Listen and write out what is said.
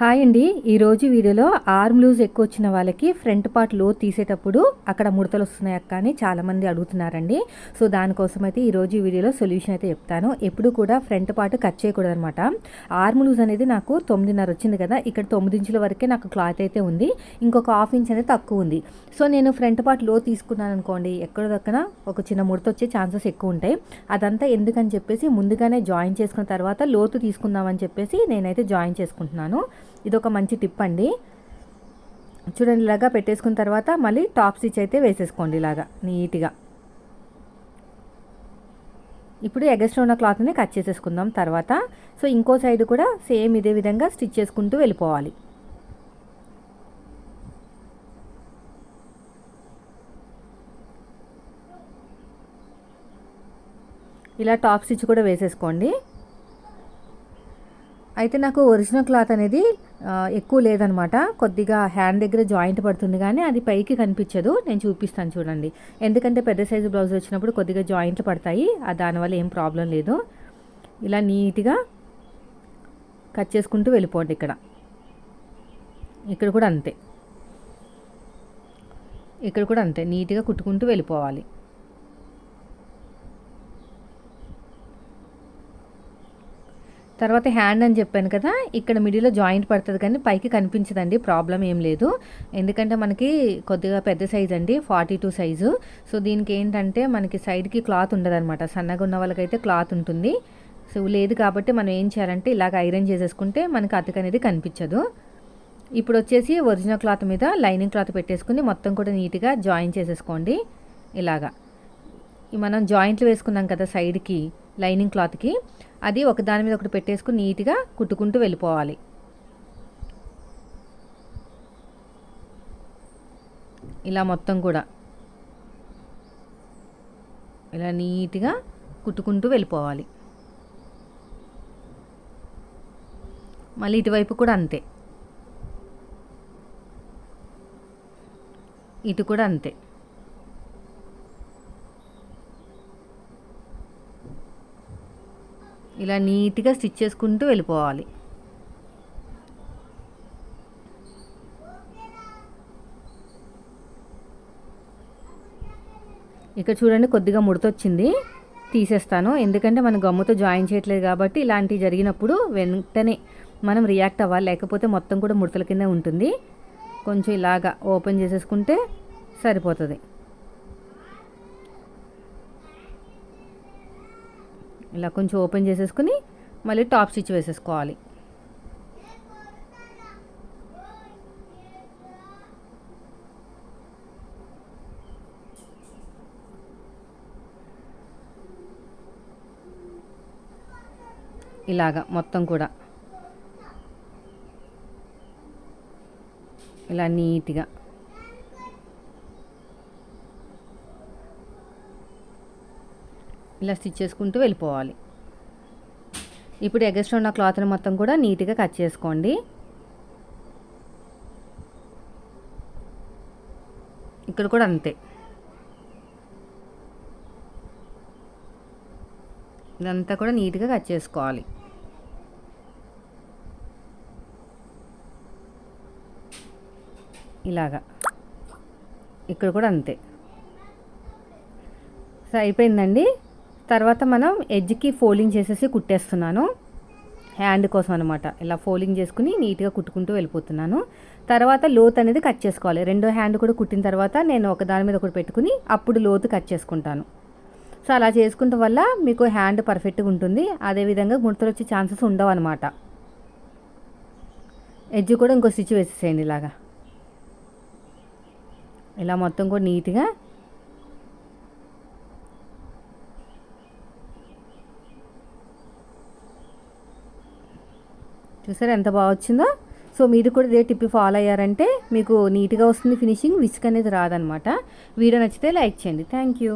Hi అండి. ఈరోజు వీడియోలో ఆర్మ్ లూజ్ ఎక్కువ వచ్చిన వాళ్ళకి ఫ్రంట్ పార్ట్లో తీసేటప్పుడు అక్కడ ముడతలు వస్తున్నాయి అక్క అని చాలామంది అడుగుతున్నారండి. సో దానికోసం అయితే ఈరోజు వీడియోలో సొల్యూషన్ అయితే చెప్తాను. ఎప్పుడు కూడా ఫ్రంట్ పార్ట్ కట్ చేయకూడదు అనమాట ఆర్మ్ లూజ్ అనేది నాకు తొమ్మిదిన్నర వచ్చింది కదా ఇక్కడ తొమ్మిది ఇంచుల వరకే నాకు క్లాత్ అయితే ఉంది. ఇంకొక హాఫ్ ఇంచ్ అనేది తక్కువ ఉంది. సో నేను ఫ్రంట్ పార్ట్లో తీసుకున్నాను అనుకోండి ఎక్కడ దక్కన ఒక చిన్న ముడత వచ్చే ఛాన్సెస్ ఎక్కువ ఉంటాయి. అదంతా ఎందుకని చెప్పేసి ముందుగానే జాయిన్ చేసుకున్న తర్వాత లోతు తీసుకుందామని చెప్పేసి నేనైతే జాయిన్ చేసుకుంటున్నాను. ఇది ఒక మంచి టిప్ అండి. చూడండి ఇలాగా పెట్టేసుకున్న తర్వాత మళ్ళీ టాప్ స్టిచ్ అయితే వేసేసుకోండి ఇలాగా నీట్గా. ఇప్పుడు ఎగస్ట్రా ఉన్న క్లాత్ని కట్ చేసేసుకుందాం తర్వాత. సో ఇంకో సైడ్ కూడా సేమ్ ఇదే విధంగా స్టిచ్ చేసుకుంటూ వెళ్ళిపోవాలి. ఇలా టాప్ స్టిచ్ కూడా వేసేసుకోండి. అయితే నాకు ఒరిజినల్ క్లాత్ అనేది ఎక్కువ లేదనమాట. కొద్దిగా హ్యాండ్ దగ్గర జాయింట్ పడుతుంది కానీ అది పైకి కనిపించదు. నేను చూపిస్తాను చూడండి. ఎందుకంటే పెద్ద సైజు బ్లౌజ్ వచ్చినప్పుడు కొద్దిగా జాయింట్లు పడతాయి. దానివల్ల ఏం ప్రాబ్లం లేదు. ఇలా నీట్గా కట్ చేసుకుంటూ వెళ్ళిపోండి ఇక్కడ. ఇక్కడ కూడా అంతే. ఇక్కడ కూడా అంతే. నీట్గా కుట్టుకుంటూ వెళ్ళిపోవాలి. తర్వాత హ్యాండ్ అని చెప్పాను కదా ఇక్కడ మిడిల్లో జాయింట్ పడుతుంది కానీ పైకి కనిపించదండి ప్రాబ్లం ఏం లేదు. ఎందుకంటే మనకి కొద్దిగా పెద్ద సైజ్ అండి ఫార్టీ టూ సైజు. సో దీనికి ఏంటంటే మనకి సైడ్కి క్లాత్ ఉండదన్నమాట. సన్నగా ఉన్న వాళ్ళకైతే క్లాత్ ఉంటుంది. సో లేదు కాబట్టి మనం ఏం చేయాలంటే ఇలాగ ఐరన్ చేసేసుకుంటే మనకి అతక అనేది కనిపించదు. ఇప్పుడు వచ్చేసి ఒరిజినల్ క్లాత్ మీద లైనింగ్ క్లాత్ పెట్టేసుకుని మొత్తం కూడా నీట్గా జాయిన్ చేసేసుకోండి. ఇలాగా. మనం జాయింట్లు వేసుకున్నాం కదా సైడ్కి లైనింగ్ క్లాత్కి అది ఒకదాని మీద ఒకటి పెట్టేసుకుని నీట్గా కుట్టుకుంటూ వెళ్ళిపోవాలి. ఇలా మొత్తం కూడా. ఇలా నీట్గా కుట్టుకుంటూ వెళ్ళిపోవాలి. మళ్ళీ ఇటువైపు కూడా అంతే. ఇటు కూడా అంతే. ఇలా నీట్గా స్టిచ్ చేసుకుంటూ వెళ్ళిపోవాలి. ఇక్కడ చూడండి కొద్దిగా ముడతొచ్చింది. తీసేస్తాను. ఎందుకంటే మనం గమ్ముతో జాయిన్ చేయట్లేదు కాబట్టి ఇలాంటివి జరిగినప్పుడు వెంటనే మనం రియాక్ట్ అవ్వాలి. లేకపోతే మొత్తం కూడా ముడతల కింద ఉంటుంది. కొంచెం ఇలాగా ఓపెన్ చేసేసుకుంటే సరిపోతుంది. ఇలా కొంచెం ఓపెన్ చేసేసుకుని మళ్ళీ టాప్ స్టిచ్ వేసేసుకోవాలి. ఇలాగా మొత్తం కూడా. ఇలా నీట్గా. ఇలా స్టిచ్ చేసుకుంటూ వెళ్ళిపోవాలి. ఇప్పుడు ఎగస్ట్రా ఉన్న క్లాత్ని మొత్తం కూడా నీట్గా కట్ చేసుకోండి. ఇక్కడ కూడా అంతే. ఇదంతా కూడా నీట్గా కట్ చేసుకోవాలి. ఇలాగా. ఇక్కడ కూడా అంతే. సో అయిపోయిందండి? తర్వాత మనం ఎడ్జ్కి ఫోల్డింగ్ చేసేసి కుట్టేస్తున్నాను. హ్యాండ్ కోసం అనమాట ఇలా ఫోల్డింగ్ చేసుకుని నీట్గా కుట్టుకుంటూ వెళ్ళిపోతున్నాను. తర్వాత లోత్ అనేది కట్ చేసుకోవాలి. రెండో హ్యాండ్ కూడా కుట్టిన తర్వాత నేను ఒక దాని మీద ఒకటి పెట్టుకుని అప్పుడు లోతు కట్ చేసుకుంటాను. సో అలా చేసుకుంటే వల్ల మీకు హ్యాండ్ పర్ఫెక్ట్గా ఉంటుంది. అదేవిధంగా గుంటలు వచ్చే ఛాన్సెస్ ఉండవు అనమాట ఎడ్జ్ కూడా ఇంకో స్టిచ్ వేసేసేయండి ఇలాగా. ఇలా మొత్తం కూడా నీట్గా చూసారా ఎంత బాగా వచ్చిందో? సో మీరు కూడా ఇదే టిప్ ఫాలో అయ్యారంటే మీకు నీట్గా వస్తుంది ఫినిషింగ్ విస్క్ అనేది రాదనమాట. వీడియో నచ్చితే లైక్ చేయండి. Thank you